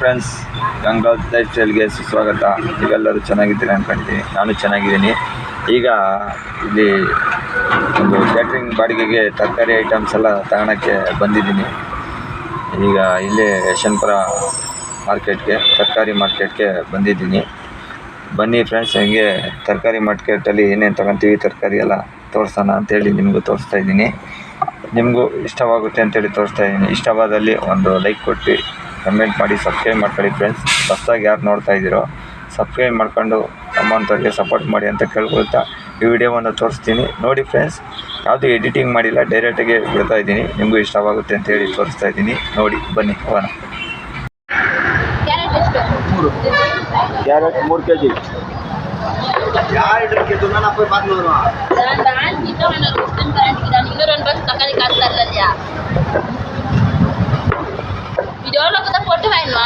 Friends ಗಂಗಾಲ್ life ಸ್ಟೈಲ್ಗೆ ಸುಸ್ವಾಗತ. ನೀವೆಲ್ಲರೂ ಚೆನ್ನಾಗಿದ್ದೀರಿ ಅನ್ಕೊಂತೀನಿ ನಾನು ಚೆನ್ನಾಗಿದ್ದೀನಿ. ಈಗ ಇಲ್ಲಿ ಒಂದು ಕ್ಯಾಟ್ರಿಂಗ್ ಬಾಡಿಗೆಗೆ ತರಕಾರಿ ಐಟಮ್ಸ್ ಎಲ್ಲ ತಗೊಳಕ್ಕೆ ಬಂದಿದ್ದೀನಿ. ಈಗ ಇಲ್ಲೇ ಯಶವಂತಪುರ ಮಾರ್ಕೆಟ್ಗೆ ತರಕಾರಿ ಮಾರ್ಕೆಟ್ಗೆ ಬಂದಿದ್ದೀನಿ. ಬನ್ನಿ ಫ್ರೆಂಡ್ಸ್ ಹಂಗೆ ತರಕಾರಿ ಮಾರ್ಕೆಟಲ್ಲಿ ಏನೇನು ತಗೊತೀವಿ, ತರಕಾರಿ ಎಲ್ಲ ತೋರಿಸೋಣ ಅಂತೇಳಿ ನಿಮಗೂ ತೋರಿಸ್ತಾ ಇದ್ದೀನಿ. ನಿಮಗೂ ಇಷ್ಟವಾಗುತ್ತೆ ಅಂತೇಳಿ ತೋರಿಸ್ತಾ ಇದ್ದೀನಿ. ಇಷ್ಟವಾದಲ್ಲಿ ಒಂದು ಲೈಕ್ ಕೊಟ್ಟು ಕಮೆಂಟ್ ಮಾಡಿ ಸಬ್ಸ್ಕ್ರೈಬ್ ಮಾಡ್ಕೊಳ್ಳಿ ಫ್ರೆಂಡ್ಸ್ ಹೊಸ್ದಾಗಿ ಯಾರು ನೋಡ್ತಾ ಇದ್ದೀರೋ ಸಬ್ಸ್ಕ್ರೈಬ್ ಮಾಡ್ಕೊಂಡು ನಮ್ಮಂಥವ್ರಿಗೆ ಸಪೋರ್ಟ್ ಮಾಡಿ ಅಂತ ಕೇಳ್ಕೊಳ್ತಾ ಈ ವಿಡಿಯೋವನ್ನು ತೋರಿಸ್ತೀನಿ. ನೋಡಿ ಫ್ರೆಂಡ್ಸ್ ಯಾವುದು ಎಡಿಟಿಂಗ್ ಮಾಡಿಲ್ಲ ಡೈರೆಕ್ಟಾಗಿ ಬಿಡ್ತಾ ಇದ್ದೀನಿ. ನಿಮಗೂ ಇಷ್ಟವಾಗುತ್ತೆ ಅಂತ ಹೇಳಿ ತೋರಿಸ್ತಾ ಇದ್ದೀನಿ. ನೋಡಿ ಬನ್ನಿ ಅವನ ಕ್ಯಾರೆಟ್ ಮೂರು. ಕೆ ಜಿ ভিডিওটা আপনাদের পড়তে পাইন না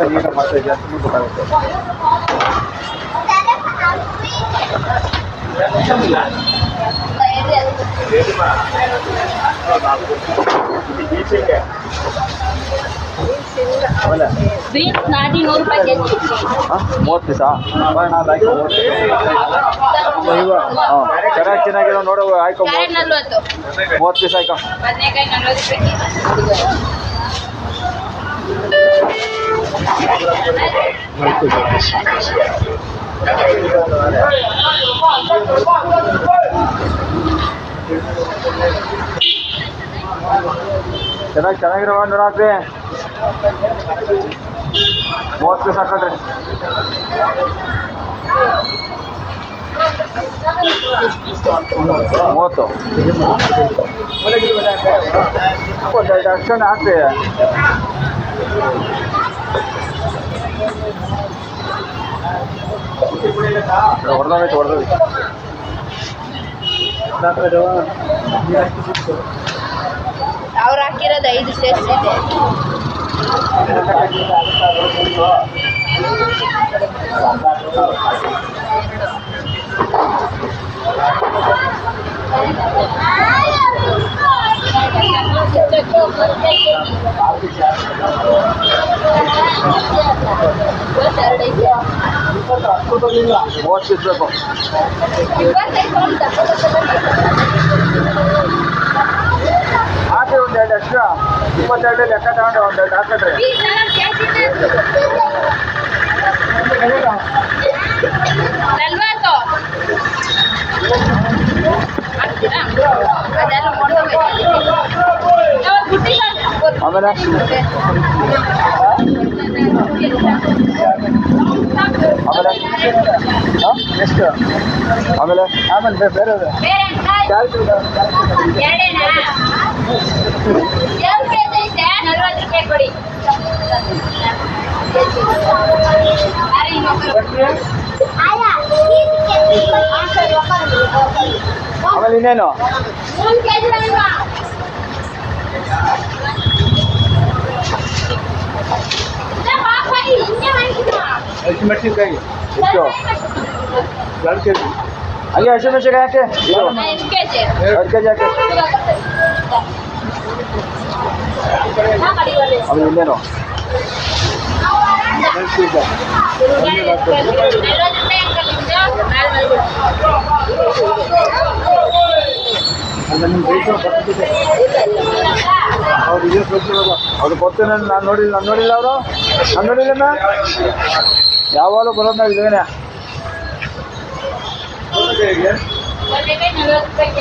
Terima kasih telah menonton! ಬೈಯರ್ ಹೇಳ್ತೀರಾ ಬಾ ಬಾ ನೀಚೆ ಕ್ಯಾನ್ ಈ ಸಿಂಗ ಅವಲ 30 100 ರೂಪಾಯಿ ಹೆಚ್ಚಿದ್ವಿ 30 ದಸ ಚೆನ್ನಾಗಿ ಚೆನ್ನಾಗಿರೋ ನೋಡು ಹಾಕ್ರಿ ಮೂವತ್ತು ಪೀಸ್ ಹಾಕೊಳ್ರಿ ಮೂವತ್ತು ಒಂದು ಎರಡು ಅಷ್ಟನ್ನು ಹಾಕ್ರಿ ಹೊಡೆದೋಗೈತೆ ಹೊಡೆದೋಗೈತೆ cuidado aí do seu Watch. ಇಪ್ಪತ್ತೆರಡು ಲೆಕ್ಕ ತಗೊಂಡು ಒಂದು ಎರಡು ಹಾಕಿದ್ರಿ ನಲ್ವತ್ತು ಹಾಕ್ತೀರಾ? ಅದೆಲ್ಲ ಕೊಂಡೋಗ್ಬೇಕು. ಯಾವಾಗ ಬುಟ್ಟಿ ಸಾಕು? ಆಮೇಲೆ ಆಮೇಲೆ ಹಾಂ ಎಷ್ಟು ಆಮೇಲೆ ಆಮೇಲೆ ಬೇ- ಬೇರೆ ಬೇರೆ ಕ್ಯಾರೆಟ್ ಹಸಿಮೆಣಸಿನ್ಕಾಯಿ ಎಷ್ಟು ಎರಡು ಕೆ ಜಿ ಹಂಗೆ ಹಸಿಮೆಣಸಿನ್ಕಾಯಿ ಹಾಕಿ ಇದು ಹಾ, ಎಷ್ಟು ಕೆಜಿ? ಎರಡು ಕೆ ಜಿ ಹಾಕಿ ಹಾ, ಮಾಡಿ ಬರ್ರಿ. ಆಮೇಲೆ ಇನ್ನೇನು ನಲ್ವತ್ತು ರೂಪಾಯಿ ಅಂಕಲ್ ನಿಮ್ದು? ನಾಳೆ ಬಂದ್ಬಿಡು. ಹೌದು ಇದೇ ಗೊತ್ತಿರೋದು ಅವ್ರು ಗೊತ್ತು ನಾನು ನಾನು ನೋಡಿಲ್ಲ ನಾನು ನೋಡಿಲ್ಲ ಅವರು ನಾನು ನೋಡಿಲ್ಲ ಯಾವಾಗಲೂ ಬರೋದು ನಾವು ಇದೇನೆ ಬದನೆಕಾಯಿ ನಲ್ವತ್ತು ರೂಪಾಯಿ